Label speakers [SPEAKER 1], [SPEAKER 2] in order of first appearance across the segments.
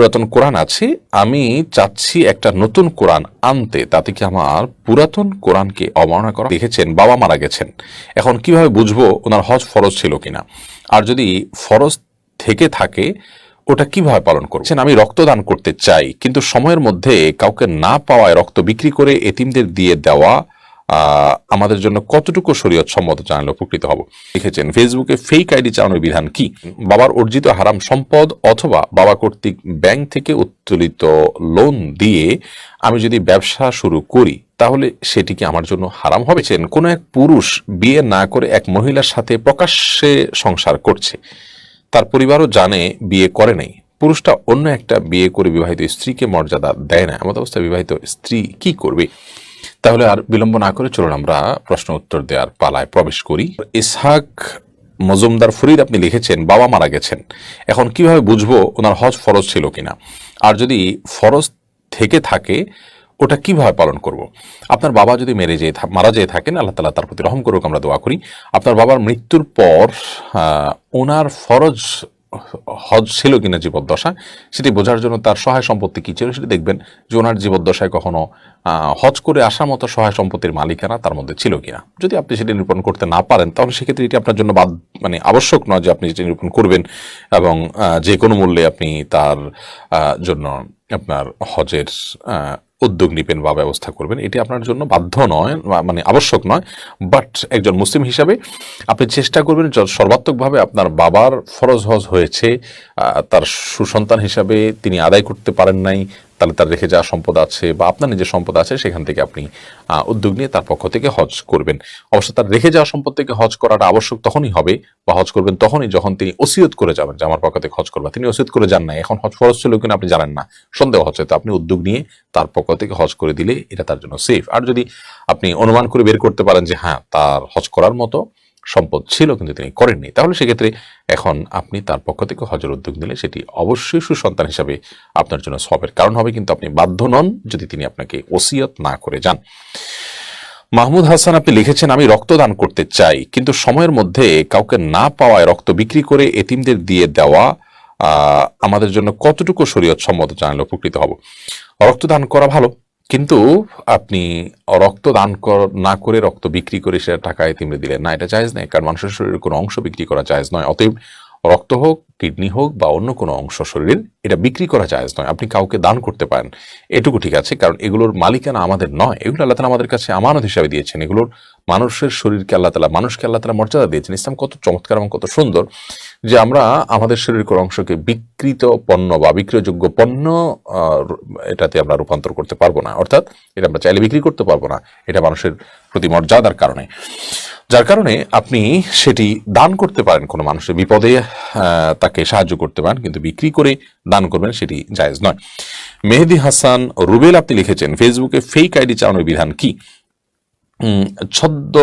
[SPEAKER 1] পুরাতন কোরআন আছে, আমি চাচ্ছি একটা নতুন কোরআন আনতে, তাতে কি আমার পুরাতন কোরআনকে অবমাননা করা? দেখেছেন, বাবা মারা গেছেন। এখন কীভাবে বুঝব ওনার হজ ফরজ ছিল কিনা? আর যদি ফরজ থেকে থাকে, ওটা কীভাবে পালন করছেন আমি রক্তদান করতে চাই, কিন্তু সময়ের মধ্যে কাউকে না পাওয়ায় রক্ত বিক্রি করে এতিমদের দিয়ে দেওয়া আমাদের জন্য কতটুকু শরীয়ত সম্মত জানালে উপকৃত হব? লিখেছেন, ফেসবুকে ফেক আইডি চালানোর বিধান কি? বাবার অর্জিত হারাম সম্পদ অথবা বাবা কর্তৃক ব্যাংক থেকে উত্তোলিত লোন দিয়ে আমি যদি ব্যবসা শুরু করি, তাহলে সেটি কি আমার জন্য হারাম হবে? কোনো এক পুরুষ বিয়ে না করে এক মহিলার সাথে প্রকাশ্যে সংসার করছে। তার পরিবারও জানে বিয়ে করে নাই। পুরুষটা অন্য একটা বিয়ে করে বিবাহিত স্ত্রীকে মর্যাদা দেয় না। এমন অবস্থায় বিবাহিত স্ত্রী কি করবে? তাহলে আর বিলম্ব না করে চলুন আমরা প্রশ্ন উত্তর দেওয়ার পালায় প্রবেশ করি। ইসহাক মজুমদার ফরিদ আপনি লিখেছেন, বাবা মারা গেছেন। এখন কীভাবে বুঝব ওনার হজ ফরজ ছিল কিনা? আর যদি ফরজ থেকে থাকে, ওটা কীভাবে পালন করব। আপনার বাবা যদি মেরে যেয়ে মারা যেয়ে থাকেন, আল্লাহ তালা তার প্রতি রহম করুক, আমরা দোয়া করি। আপনার বাবার মৃত্যুর পর ওনার ফরজ হজ ছিল কিনা জীবদ্দশা সেটি বোঝার জন্য তার সহায় সম্পত্তি কী ছিল সেটি দেখবেন যে ওনার জীবদ্দশায় কখনো হজ করে আসার মতো সহায় সম্পত্তির মালিকানা তার মধ্যে ছিল কিনা। যদি আপনি সেটি নিরূপণ করতে না পারেন, তাহলে সেক্ষেত্রে এটি আপনার জন্য বাদ মানে আবশ্যক নয় যে আপনি যেটি নিরূপণ করবেন এবং যে কোনো মূল্যে আপনি তার জন্য আপনার হজের উদ্যোগ নিবেন বা ব্যবস্থা করবেন, এটি আপনার জন্য বাধ্য নয় মানে আবশ্যক নয়। বাট একজন মুসলিম হিসাবে আপনি চেষ্টা করবেন সর্বাত্মকভাবে আপনার বাবার ফরজ হজ হয়েছে তার সুসন্তান হিসাবে তিনি আদায় করতে পারেন নাই তাহলে তার রেখে যাওয়া সম্পদ আছে বা আপনার নিজের সম্পদ আছে, সেখান থেকে আপনি উদ্যোগ নিয়ে তার পক্ষ থেকে হজ করবেন। অবশ্য তার রেখে যাওয়া সম্পদ থেকে হজ করাটা আবশ্যক তখনই হবে বা হজ করবেন তখনই যখন তিনি ওসিয়ত করে যাবেন, যে আমার পক্ষ থেকে হজ করবা। তিনি ওসিয়ত করে যান না এখন হজ ফরজ ছিল কিনা আপনি জানেন না। সন্দেহ হচ্ছে, তো আপনি উদ্যোগ নিয়ে তার পক্ষ থেকে হজ করে দিলে এটা তার জন্য সেফ আর যদি আপনি অনুমান করে বের করতে পারেন যে হ্যাঁ তার হজ করার মতো সম্পদ ছিল কিন্তু তিনি করেননি। তাহলে সেক্ষেত্রে এখন আপনি তার পক্ষ থেকে হজের উদ্যোগ নিলে সেটি অবশ্যই সুসন্তান হিসাবে আপনার জন্য সবের কারণ হবে, কিন্তু আপনি বাধ্য নন যদি তিনি আপনাকে ওসিয়ত না করে যান। মাহমুদ হাসান, আপনি লিখেছেন, আমি রক্তদান করতে চাই, কিন্তু সময়ের মধ্যে কাউকে না পাওয়ায় রক্ত বিক্রি করে এতিমদের দিয়ে দেওয়া আমাদের জন্য কতটুকু শরীয়ত সম্মত জানালে উপকৃত হব? রক্তদান করা ভালো। কিন্তু আপনি রক্তদান কর- না করে রক্ত বিক্রি করে সেটা টাকা এতিমরে দিলেন। না, এটা চাইজ নেই, কারণ মানুষের শরীরের কোনো অংশ বিক্রি করা চাইজ নয়। অতএব রক্ত হোক, কিডনি হোক বা অন্য কোনো অংশ শরীরের, এটা বিক্রি করা জায়েজ নয়। আপনি কাউকে দান করতে পারেন। এটুকু ঠিক আছে, কারণ এগুলোর মালিকানা আমাদের নয়। এগুলো আল্লাহ তালা আমাদের কাছে আমানত হিসাবে দিয়েছেন। এগুলোর মানুষের শরীরকে আল্লাহ তালা, মানুষকে আল্লাহ তালা মর্যাদা দিয়েছেন। ইসলাম কত চমৎকার এবং কত সুন্দর যে আমরা আমাদের শরীরের কোনো অংশকে বিকৃত পণ্য বা বিক্রয়যোগ্য পণ্য এটাতে আমরা রূপান্তর করতে পারব না। অর্থাৎ এটা আমরা চাইলে বিক্রি করতে পারব না। এটা মানুষের প্রতি মর্যাদার কারণে। যার কারণে আপনি সেটি দান করতে পারেন। কোনো মানুষের বিপদে তাকে সাহায্য করতে পারেন, কিন্তু বিক্রি করে দান করবেন সেটি জায়েজ নয়। মেহেদি হাসান রুবেল আপনি লিখেছেন, ফেসবুকে ফেক আইডি চালানোর বিধান কি? ছদ্ম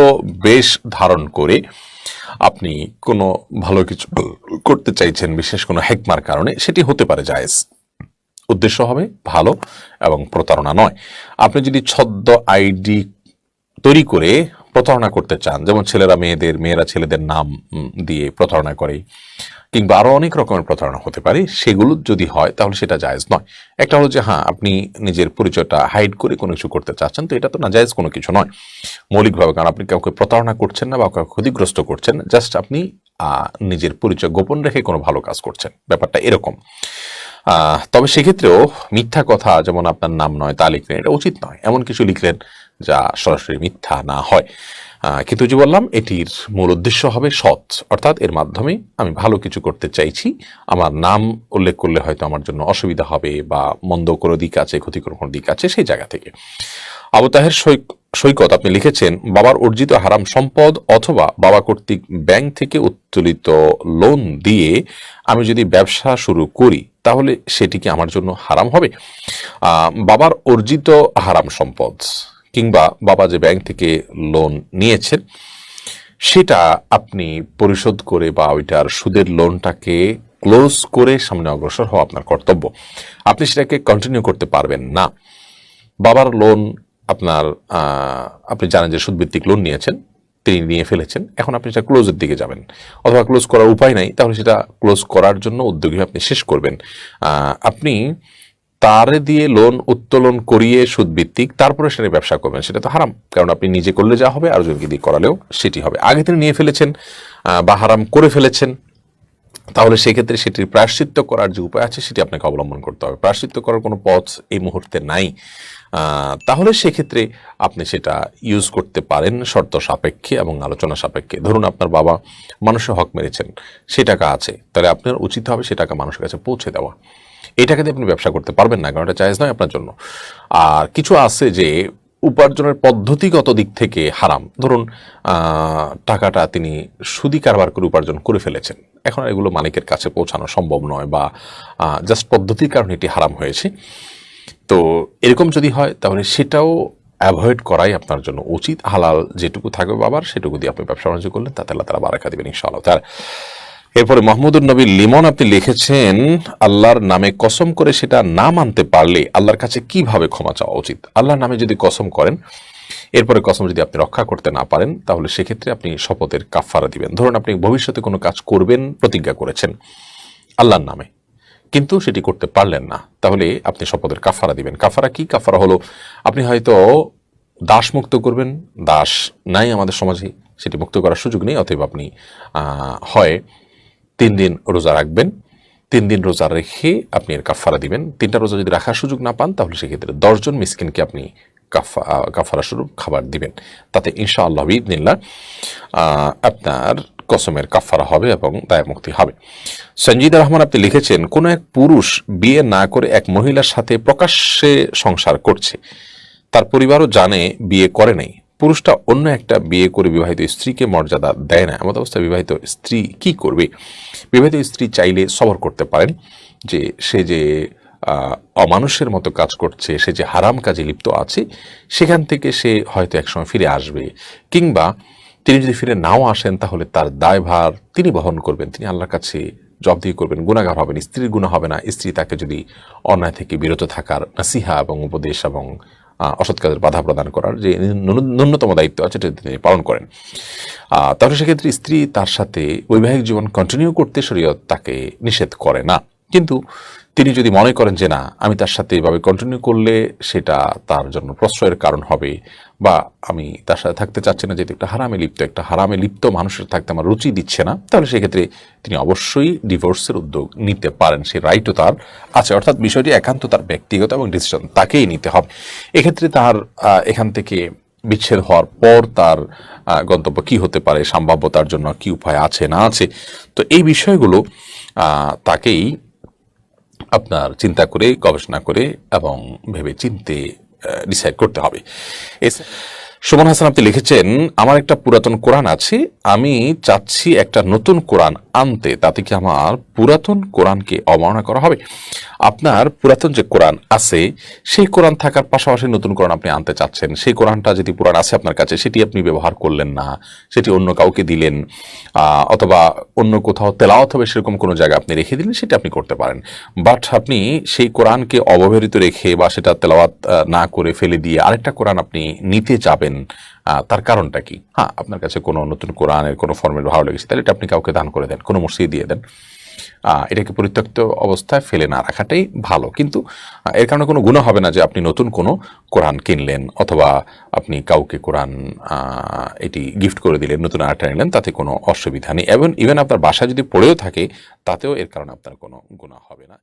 [SPEAKER 1] বেশ ধারণ করে আপনি কোনো ভালো কিছু করতে চাইছেন, বিশেষ কোনো হেকমার কারণে, সেটি হতে পারে জায়েজ। উদ্দেশ্য হবে ভালো এবং প্রতারণা নয়। আপনি যদি ছদ্ম আইডি তৈরি করে প্রতারণা করতে চান, যেমন ছেলেরা মেয়েদের, মেয়েরা ছেলেদের নাম দিয়ে প্রতারণা করে, কিংবা আরও অনেক রকমের প্রতারণা হতে পারে, সেগুলো যদি হয়, তাহলে সেটা জায়েজ নয়। একটা হলো যে হ্যাঁ আপনি নিজের পরিচয়টা হাইড করে কোনো কিছু করতে চাচ্ছেন, তো এটা তো না জায়েজ কোনো কিছু নয়। মৌলিকভাবে, কারণ আপনি কাউকে প্রতারণা করছেন না বা কাউকে ক্ষতিগ্রস্ত করছেন জাস্ট আপনি নিজের পরিচয় গোপন রেখে কোনো ভালো কাজ করছেন। ব্যাপারটা এরকম। তবে সেক্ষেত্রেও মিথ্যা কথা, যেমন আপনার নাম নয় তা লিখলেন এটা উচিত নয়। এমন কিছু লিখলেন যা সরাসরি মিথ্যা না হয়। কিন্তু যে বললাম, এটির মূল উদ্দেশ্য হবে সৎ। অর্থাৎ এর মাধ্যমে আমি ভালো কিছু করতে চাইছি। আমার নাম উল্লেখ করলে হয়তো আমার জন্য অসুবিধা হবে বা মন্দ কোনো দিক আছে, ক্ষতিকর কোনো দিক আছে সেই জায়গা থেকে। আবু তাহের সৈক- সৈকত আপনি লিখেছেন, বাবার অর্জিত হারাম সম্পদ অথবা বাবা কর্তৃক ব্যাংক থেকে উত্তোলিত লোন দিয়ে আমি যদি ব্যবসা শুরু করি, তাহলে সেটি কি আমার জন্য হারাম হবে? বাবার অর্জিত হারাম সম্পদ কিংবা বাবা যে ব্যাংক থেকে লোন নিয়েছেন, সেটা আপনি পরিশোধ করে বা ওইটার সুদের লোনটাকে ক্লোজ করে সামনে অগ্রসর হওয়া আপনার কর্তব্য। আপনি সেটাকে কন্টিনিউ করতে পারবেন না। বাবার লোন আপনার আপনি জানেন যে সুদভিত্তিক লোন নিয়েছেন, তিনি নিয়ে ফেলেছেন, এখন আপনি সেটা ক্লোজের দিকে যাবেন। অথবা ক্লোজ করার উপায় নাই, তাহলে সেটা ক্লোজ করার জন্য উদ্যোগী আপনি শেষ করবেন। আপনি তারে দিয়ে লোন উত্তোলন করিয়ে সুদ ভিত্তিক তারপরে সেটা ব্যবসা করবেন। সেটা তো হারাম, কারণ আপনি নিজে করলে যা হবে আর জনকে দিয়ে করালেও সেটি হবে। আগে তিনি নিয়ে ফেলেছেন বা হারাম করে ফেলেছেন। তাহলে সেক্ষেত্রে সেটির প্রায়শ্চিত্ত করার যে উপায় আছে, সেটি আপনাকে অবলম্বন করতে হবে। প্রায়শ্চিত্ত করার কোনো পথ এই মুহূর্তে নাই। তাহলে সেক্ষেত্রে আপনি সেটা ইউজ করতে পারেন শর্ত সাপেক্ষে এবং আলোচনা সাপেক্ষে। ধরুন আপনার বাবা মানুষের হক মেরেছেন, সে টাকা আছে, তাহলে আপনার উচিত হবে সে টাকা মানুষের কাছে পৌঁছে দেওয়া। এই টাকা দিয়ে আপনি ব্যবসা করতে পারবেন না, কারণ এটা চাইজ নয় আপনার জন্য। আর কিছু আছে যে উপার্জনের পদ্ধতিগত দিক থেকে হারাম। ধরুন টাকাটা তিনি সুদি কারবার করে উপার্জন করে ফেলেছেন। এখন এগুলো মালিকের কাছে পৌঁছানো সম্ভব নয় বা জাস্ট পদ্ধতির কারণে এটি হারাম হয়েছে। তো এরকম যদি হয়, তাহলে সেটাও অ্যাভয়েড করাই আপনার জন্য উচিত। হালাল যেটুকু থাকবে বাবার, সেটুকু দিয়ে আপনি ব্যবসা বাণিজ্য করলেন, তাতে আল্লাহ তারা বারাকা দেবেন ইনশাআল্লাহ। তার এরপরে মোহাম্মদুর নবী লিমন আপনি লিখেছেন, আল্লাহর নামে কসম করে সেটা না মানতে পারলে আল্লাহর কাছে কীভাবে ক্ষমা চাওয়া উচিত? আল্লাহর নামে যদি কসম করেন, এরপরে কসম যদি আপনি রক্ষা করতে না পারেন, তাহলে সেক্ষেত্রে আপনি শপথের কাফারা দিবেন। ধরুন আপনি ভবিষ্যতে কোনো কাজ করবেন, প্রতিজ্ঞা করেছেন, আল্লাহর নামে, কিন্তু সেটি করতে পারলেন না, তাহলে আপনি শপথের কাফারা দিবেন। কাফারা কি? কাফারা হলো, আপনি হয়তো দাস মুক্ত করবেন, দাস নাই আমাদের সমাজে, সেটি মুক্ত করার সুযোগ নেই, অতএব আপনি হয় তিন দিন রোজা রাখবেন, তিন দিন রোজা রেখে আপনি এর কাফারা দিবেন। তিনটা রোজা যদি রাখার সুযোগ না পান, তাহলে সেক্ষেত্রে দশজন মিসকিনকে আপনি কাফা কাফারা স্বরূপ খাবার দিবেন। তাতে ইনশা আল্লাহ বিদিনিল্লাহ আপনার কসমের কাফারা হবে এবং দায় মুক্তি হবে। সঞ্জিদা রহমান, আপনি লিখেছেন, কোন এক পুরুষ বিয়ে না করে এক মহিলার সাথে প্রকাশ্যে সংসার করছে। তার পরিবারও জানে বিয়ে করে নাই। পুরুষটা অন্য একটা বিয়ে করে বিবাহিত স্ত্রীকে মর্যাদা দেয় না। এমন অবস্থায় বিবাহিত স্ত্রী কি করবে? বিবাহিত স্ত্রী চাইলে সবর করতে পারেন যে সে যে অমানুষের মতো কাজ করছে, সে যে হারাম কাজে লিপ্ত আছে, সেখান থেকে সে হয়তো একসময় ফিরে আসবে। কিংবা তিনি যদি ফিরে নাও আসেন, তাহলে তার দায়ভার তিনি বহন করবেন। তিনি আল্লাহর কাছে জবাবদিহি করবেন গুণাগার হবেন, স্ত্রীর গুণা হবে না। স্ত্রী তাকে যদি অন্যায় থেকে বিরত থাকার নাসিহা এবং উপদেশ এবং অসৎ কাজের বাধা প্রদান করার যে ন্যূনতম দায়িত্ব আছে সেটা তিনি পালন করেন। তাহলে সেক্ষেত্রে স্ত্রী তার সাথে বৈবাহিক জীবন কন্টিনিউ করতে শরীয়ত তাকে নিষেধ করে না। কিন্তু তিনি যদি মনে করেন যে না, আমি তার সাথে এভাবে কন্টিনিউ করলে সেটা তার জন্য প্রশ্রয়ের কারণ হবে, বা আমি তার সাথে থাকতে চাচ্ছি না, যেহেতু একটা হারামে লিপ্ত, একটা হারামে লিপ্ত মানুষের থাকতে আমার রুচি দিচ্ছে না, তাহলে সেক্ষেত্রে তিনি অবশ্যই ডিভোর্সের উদ্যোগ নিতে পারেন সে রাইটও তার আছে। অর্থাৎ বিষয়টি একান্ত তার ব্যক্তিগত এবং ডিসিশন তাকেই নিতে হবে। এক্ষেত্রে তার এখান থেকে বিচ্ছেদ হওয়ার পর তার গন্তব্য কি হতে পারে, সম্ভাব্যতার জন্য কি উপায় আছে, না আছে? তো এই বিষয়গুলো তাকেই আপনার চিন্তা করে, গবেষণা করে এবং ভেবে চিনতে ডিসাইড করতে হবে। সুমন হাসান আপনি লিখেছেন, আমার একটা পুরাতন কোরআন আছে, আমি চাচ্ছি একটা নতুন কোরআন আনতে, তাতে কি আমার পুরাতন কোরআনকে অবমাননা করা হবে? আপনার পুরাতন যে কোরআন আছে, সেই কোরআন থাকার পাশাপাশি নতুন কোরআন আপনি আনতে চাচ্ছেন। সেই কোরআনটা যদি পুরাণ আছে আপনার কাছে, সেটি আপনি ব্যবহার করলেন না, সেটি অন্য কাউকে দিলেন অথবা অন্য কোথাও তেলাওয়াত হবে, সেরকম কোনো জায়গায় আপনি রেখে দিলেন, সেটা আপনি করতে পারেন। বাট আপনি সেই কোরআনকে অবহেলিত রেখে বা সেটা তেলাওয়াত না করে ফেলে দিয়ে আরেকটা কোরআন আপনি নিতে যাবেন তার কারণটা কি? হ্যাঁ আপনার কাছে কোনো নতুন কোরআনের কোনো ফর্মেট ভালো লেগেছে, তাহলে এটা আপনি কাউকে দান করে দেন, কোনো মসজিদ দিয়ে দেন। এটাকে পরিত্যক্ত অবস্থায় ফেলে না রাখাটাই ভালো। কিন্তু এর কারণে কোনো গুণা হবে না যে আপনি নতুন কোনো কোরআন কিনলেন অথবা আপনি কাউকে কোরআন এটি গিফট করে দিলেন, নতুন আর্টটা নিলেন, তাতে কোনো অসুবিধা নেই। এবং ইভেন আপনার বাসায় যদি পড়েও থাকে, তাতেও এর কারণে আপনার কোনো গুণা হবে না